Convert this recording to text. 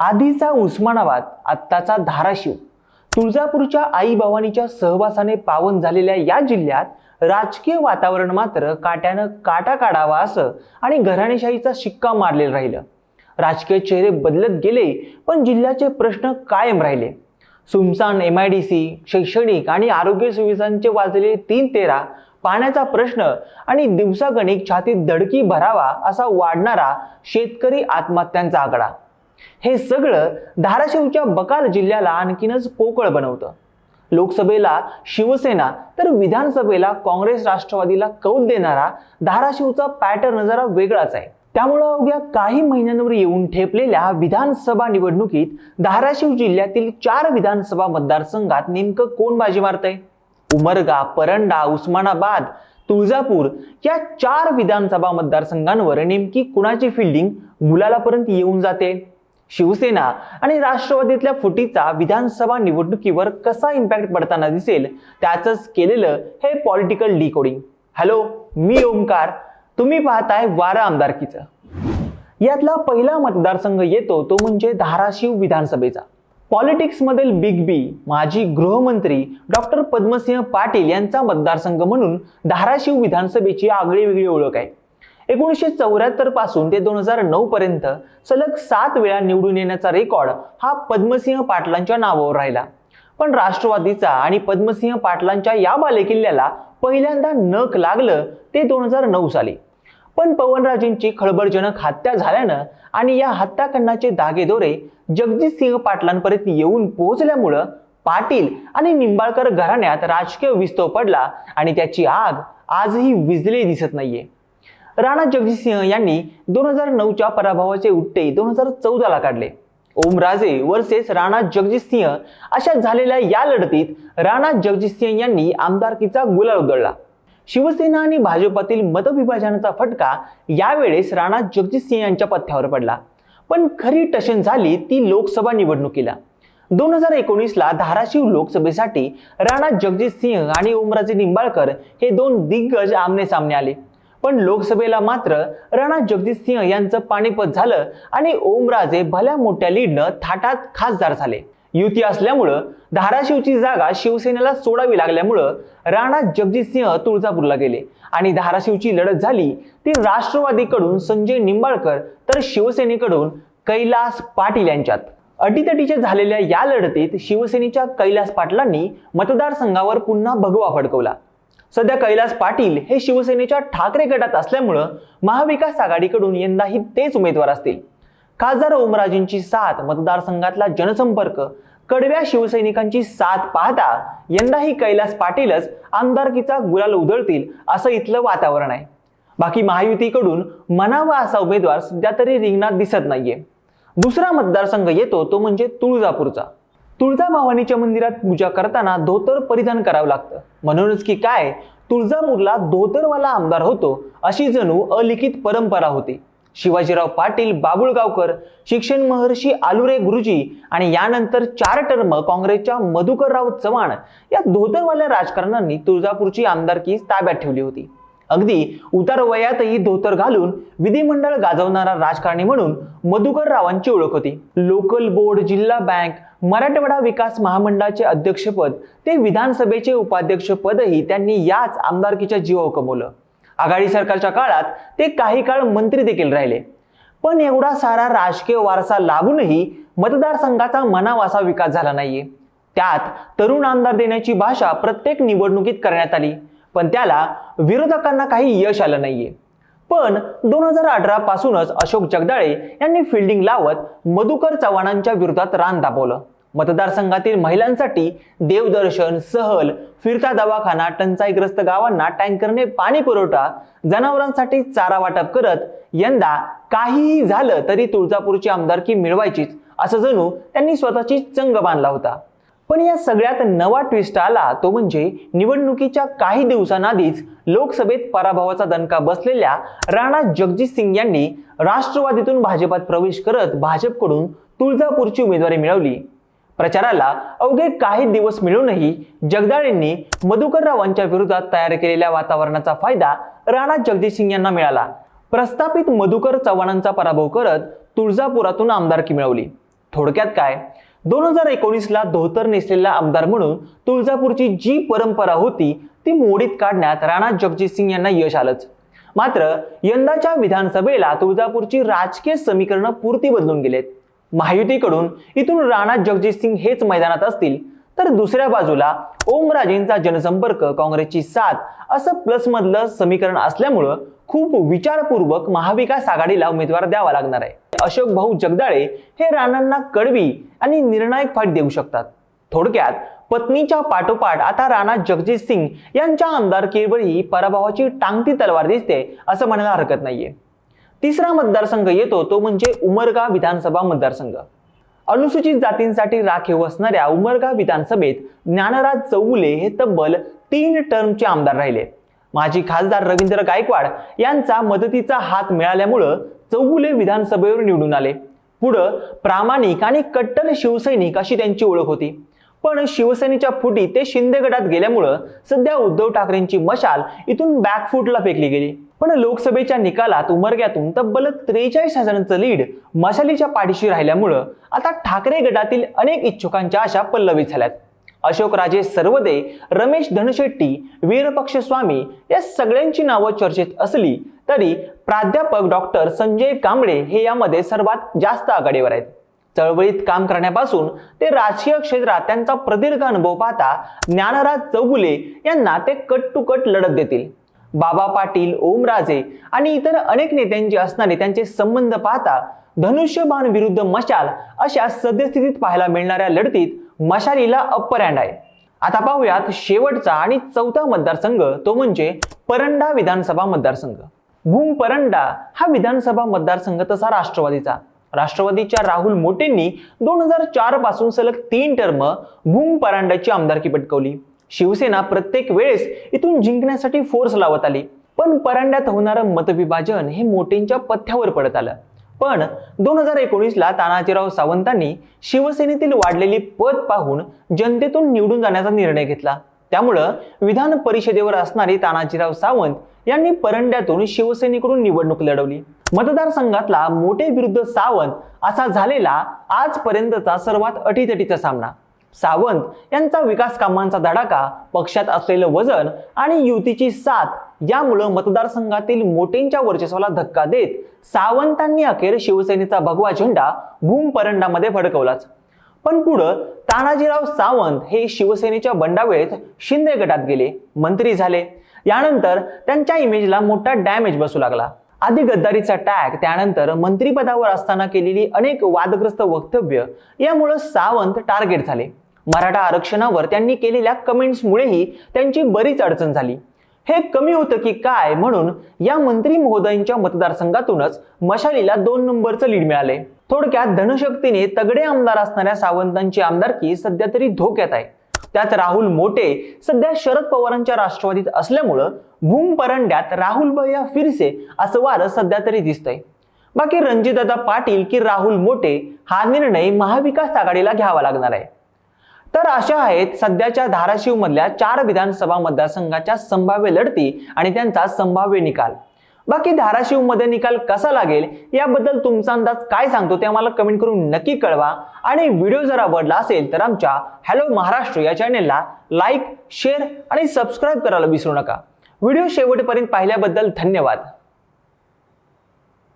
आधीचा उस्मानाबाद आत्ताचा धाराशिव. तुळजापूरच्या आई भवानीच्या सहवासाने पावन झालेल्या या जिल्ह्यात राजकीय वातावरण मात्र काट्यानं काटा काढावा असं आणि घराणेशाहीचा शिक्का मारलेलं राहिलं. राजकीय चेहरे बदलत गेले पण जिल्ह्याचे प्रश्न कायम राहिले. सुमसान एम आय डी सी शैक्षणिक आणि आरोग्य सुविधांचे वाजलेले तीन तेरा पाण्याचा प्रश्न आणि दिवसागणिक छातीत धडकी भरावा असा वाढणारा शेतकरी आत्महत्यांचा आकडा. हे सगळं धाराशिवच्या बकाल जिल्ह्याला आणखीनच पोकळ बनवतं. लोकसभेला शिवसेना तर विधानसभेला काँग्रेस राष्ट्रवादीला कौल देणारा धाराशिवचा पॅटर्न जरा वेगळाच आहे. त्यामुळं अवघ्या काही महिन्यांवर येऊन ठेपलेल्या विधानसभा निवडणुकीत धाराशिव जिल्ह्यातील चार विधानसभा मतदारसंघात नेमकं कोण बाजी मारतंय? उमरगा परंडा उस्मानाबाद तुळजापूर या चार विधानसभा मतदारसंघांवर नेमकी कुणाची फिल्डिंग मुलालापर्यंत येऊन जाते? शिवसेना आणि राष्ट्रवादीतल्या फुटीचा विधानसभा निवडणुकीवर कसा इम्पॅक्ट पडताना दिसेल त्याचंच केलेलं हे पॉलिटिकल डिकोडिंग हॅलो मी ओंकार. तुम्ही पाहताय वारा आमदारकीचं. यातला पहिला मतदारसंघ येतो तो म्हणजे धाराशिव विधानसभेचा. पॉलिटिक्समधील बिग बी माजी गृहमंत्री डॉक्टर पद्मसिंह पाटील यांचा मतदारसंघ म्हणून धाराशिव विधानसभेची आगळी वेगळी ओळख आहे. एकोणीसशे चौऱ्याहत्तरपासून ते दोन हजार नऊ पर्यंत सलग सात वेळा निवडून येण्याचा रेकॉर्ड हा पद्मसिंह पाटलांच्या नावावर राहिला. पण राष्ट्रवादीचा आणि पद्मसिंह पाटलांच्या या बालेकिल्ल्याला पहिल्यांदा नख लागलं ते दोन हजार नऊ साली. पण पवनराजेंची खळबळजनक हत्या झाल्यानं आणि या हत्याकांडाचे दागेदोरे जगजितसिंह पाटलांपर्यंत येऊन पोहोचल्यामुळं पाटील आणि निंबाळकर घराण्यात राजकीय विस्तव पडला आणि त्याची आग आजही विजली दिसत नाहीये. राणा जगजितसिंह यांनी दोन हजार नऊच्या पराभवाचे उट्टे दोन हजार चौदाला काढले. ओमराजे वर्सेस राणा जगजितसिंह अशा झालेल्या या लढतीत राणा जगजितसिंह यांनी आमदारकीचा गुलाल उधळला. शिवसेना आणि भाजपातील मतविभाजनाचा फटका यावेळेस राणा जगजितसिंह यांच्या पथ्यावर पडला. पण खरी टशन झाली ती लोकसभा निवडणुकीला. दोन हजार एकोणीसला धाराशिव लोकसभेसाठी राणा जगजितसिंह आणि ओमराजे निंबाळकर हे दोन दिग्गज आमने सामने आले. पण लोकसभेला मात्र राणा जगजितसिंह यांचं पाणीपत झालं आणि ओमराजे भल्या मोठ्या लीडनं थाटात खासदार झाले. युती असल्यामुळं धाराशिवची जागा शिवसेनेला सोडावी लागल्यामुळं राणा जगजितसिंह तुळजापूरला गेले. आणि धाराशिवची लढत झाली ती राष्ट्रवादीकडून संजय निंबाळकर तर शिवसेनेकडून कैलास पाटील यांच्यात. अटीतटीच्या झालेल्या या लढतीत शिवसेनेच्या कैलास पाटलांनी मतदारसंघावर पुन्हा भगवा फडकवला. सध्या कैलास पाटील हे शिवसेनेच्या ठाकरे गटात असल्यामुळं महाविकास आघाडीकडून यंदाही तेच उमेदवार असतील. खासदार ओमराजेंची साथ मतदारसंघातला जनसंपर्क कडव्या शिवसैनिकांची साथ पाहता यंदाही कैलास पाटीलच आमदारकीचा गुलाल उधळतील असं इथलं वातावरण आहे. बाकी महायुतीकडून मनावा असा उमेदवार सध्या तरी रिंगणात दिसत नाहीये. दुसरा मतदारसंघ येतो तो म्हणजे तुळजापूरचा. तुळजाभवानीच्या मंदिरात पूजा करताना धोतर परिधान करावं लागतं. म्हणूनच की काय? तुळजापूरला धोतरवाला आमदार होतो अशी जणू अलिखित परंपरा होती. शिवाजीराव पाटील बाबुळगावकर शिक्षण महर्षी आलुरे गुरुजी आणि यानंतर चार टर्म काँग्रेसच्या मधुकरराव चव्हाण या धोतरवाल्या राजकारणांनी तुळजापूरची आमदारकी ताब्यात ठेवली होती. अगदी उतार वयातही धोतर घालून विधिमंडळ गाजवणारा राजकारणी म्हणून मधुकर रावांची ओळख होती. लोकल बोर्ड जिल्हा बँक मराठवाडा विकास महामंडळाचे अध्यक्षपद ते विधानसभेचे उपाध्यक्षपदही त्यांनी याच आमदारकीच्या जीवावर कमवलं. आघाडी सरकारच्या काळात ते काही काळ मंत्री देखील राहिले. पण एवढा सारा राजकीय वारसा लाभूनही मतदारसंघाचा मनावासा विकास झाला नाहीये. त्यात तरुण आमदार देण्याची भाषा प्रत्येक निवडणुकीत करण्यात आली. पण त्याला विरोधकांना काही यश आलं नाहीये. पण दोन हजार अठरा पासूनच अशोक जगदाळे यांनी फिल्डिंग लावत मधुकर चव्हाणांच्या विरोधात रान दाबवलं. मतदारसंघातील महिलांसाठी देवदर्शन सहल फिरता दवाखाना टंचाईग्रस्त गावांना टँकरने पाणी पुरवठा जनावरांसाठी चारा वाटप करत यंदा काहीही झालं तरी तुळजापूरची आमदारकी मिळवायचीच असं जणू त्यांनी स्वतःची चंग बांधला होता. पण या सगळ्यात नवा ट्विस्ट आला तो म्हणजे निवडणुकीच्या काही दिवसांआधीच लोकसभेत पराभवाचा दणका बसलेल्या राणा जगजित सिंग यांनी राष्ट्रवादीतून भाजपात प्रवेश करत भाजपकडून तुळजापूरची उमेदवारी मिळवली. प्रचाराला अवघे काही दिवस मिळूनही जगदाळेंनी मधुकररावांच्या विरोधात तयार केलेल्या वातावरणाचा फायदा राणा जगजित सिंग यांना मिळाला. प्रस्थापित मधुकर चव्हाणांचा पराभव करत तुळजापुरातून आमदारकी मिळवली. थोडक्यात काय? दोन हजार एकोणीसला धोतर नेसलेला आमदार म्हणून तुळजापूरची जी परंपरा होती ती मोडीत काढण्यात राणा जगजितसिंग यांना यश आलंच. मात्र यंदाच्या विधानसभेला तुळजापूरची राजकीय समीकरणं पुरती बदलून गेलेत. महायुतीकडून इथून राणा जगजितसिंग हेच मैदानात असतील तर दुसऱ्या बाजूला ओमराजेंचा जनसंपर्क काँग्रेसची साथ असं प्लस मधलं समीकरण असल्यामुळं खूप विचारपूर्वक महाविकास आघाडीला उमेदवार द्यावा लागणार आहे. अशोक भाऊ जगदाळे हे राणांना कडवी आणि निर्णायक फाट देऊ शकतात. थोडक्यात पत्नीच्या पाठोपाठ आता राणा जगजित सिंग यांच्या आमदारकीवरही पराभवाची टांगती तलवार दिसते असं म्हणायला हरकत नाहीये. तिसरा मतदारसंघ येतो तो म्हणजे उमरगा विधानसभा मतदारसंघ. अनुसूचित जातींसाठी राखीव असणाऱ्या उमरगा विधानसभेत ज्ञानराज चौगुले हे तब्बल तीन टर्मचे आमदार राहिले. माजी खासदार रवींद्र गायकवाड यांचा मदतीचा हात मिळाल्यामुळं चौगुले विधानसभेवर निवडून आले. पुढं प्रामाणिक आणि कट्टर शिवसैनिक अशी त्यांची ओळख होती. पण शिवसेनेच्या फुटी ते शिंदे गटात गेल्यामुळं सध्या उद्धव ठाकरेंची मशाल इथून बॅकफूटला फेकली गेली. पण लोकसभेच्या निकालात उमरग्यातून तब्बल त्रेचाळीस हजारांचं लीड मशालीच्या पाठीशी राहिल्यामुळं आता ठाकरे गटातील अनेक इच्छुकांच्या आशा पल्लवी झाल्यात. अशोकराजे सर्वदे रमेश धनशेट्टी वीरपक्ष स्वामी या सगळ्यांची नावं चर्चेत असली तरी प्राध्यापक डॉक्टर संजय कांबळे हे यामध्ये सर्वात जास्त आघाडीवर आहेत. चळवळीत काम करण्यापासून ते राजकीय क्षेत्रात त्यांचा प्रदीर्घ अनुभव पाहता ज्ञानराज चौगुले यांना ते कट टू कट लढत देतील. बाबा पाटील ओमराजे आणि इतर अनेक नेत्यांचे असणारे त्यांचे संबंध पाहता धनुष्यबाण विरुद्ध मशाल अशा सद्यस्थितीत पाहायला मिळणाऱ्या लढतीत मशालीला अप्पर हँड आहे. आता पाहूयात शेवटचा आणि चौथा मतदारसंघ तो म्हणजे परंडा विधानसभा मतदारसंघ. भूम परंडा हा विधानसभा मतदारसंघ तसा राष्ट्रवादीचा. राष्ट्रवादीच्या राहुल मोटेंनी दोन हजार चारपासून सलग तीन टर्म भूम परांड्याची आमदारकी पटकवली. शिवसेना प्रत्येक वेळेस इथून जिंकण्यासाठी फोर्स लावत आली. पण परांड्यात होणारं मतविभाजन हे मोटेंच्या पथ्यावर पडत आलं. पण दोन हजार एकोणीसला तानाजीराव सावंतांनी शिवसेनेतील वाढलेली पद पाहून जनतेतून निवडून जाण्याचा निर्णय घेतला. त्यामुळं विधान परिषदेवर असणारे तानाजीराव सावंत यांनी परंड्यातून शिवसेनेकडून निवडणूक लढवली. मतदारसंघातला मोठे विरुद्ध सावंत असा झालेला आजपर्यंतचा सर्वात अटीतटीचा सामना. सावंत यांचा विकास कामांचा धडाका पक्षात असलेलं वजन आणि युतीची साथ यामुळं मतदारसंघातील मोठेंच्या वर्चस्वाला धक्का देत सावंतांनी अखेर शिवसेनेचा भगवा झेंडा भूम परंडामध्ये फडकवलाच. पण पुढं तानाजीराव सावंत हे शिवसेनेच्या बंडावेळेत शिंदे गटात गेले मंत्री झाले. यानंतर त्यांच्या इमेजला मोठा डॅमेज बसू लागला. आधी गद्दारीचा टॅग त्यानंतर मंत्रीपदावर असताना केलेली अनेक वादग्रस्त वक्तव्य यामुळं सावंत टार्गेट झाले. मराठा आरक्षणावर त्यांनी केलेल्या कमेंट्समुळेही त्यांची बरीच अडचण झाली. हे कमी होतं की काय म्हणून या मंत्री महोदयांच्या मतदारसंघातूनच मशालीला दोन नंबरचं लीड मिळाले. थोडक्यात धनशक्तीने तगडे आमदार असणाऱ्या सावंतांची आमदारकी सध्या तरी धोक्यात आहे. त्यात राहुल मोटे सध्या शरद पवारांच्या राष्ट्रवादीत असल्यामुळं भूम परंड्यात राहुल भैया फिरसे असं वारं सध्या तरी दिसतंय. बाकी रणजितदादा पाटील की राहुल मोटे हा निर्णय महाविकास आघाडीला घ्यावा लागणार आहे. तर अशा आहेत सध्याच्या धाराशिव मधल्या चार विधानसभा मतदारसंघाच्या संभाव्य लढती आणि त्यांचा संभाव्य निकाल. बाकी धाराशिवमध्ये निकाल कसा लागेल याबद्दल तुमचा अंदाज काय सांगतो ते आम्हाला कमेंट करून नक्की कळवा. आणि व्हिडिओ जर आवडला असेल तर आमच्या हॅलो महाराष्ट्र या चॅनेलला लाईक शेअर आणि सबस्क्राईब करायला विसरू नका. व्हिडिओ शेवटपर्यंत पाहिल्याबद्दल धन्यवाद.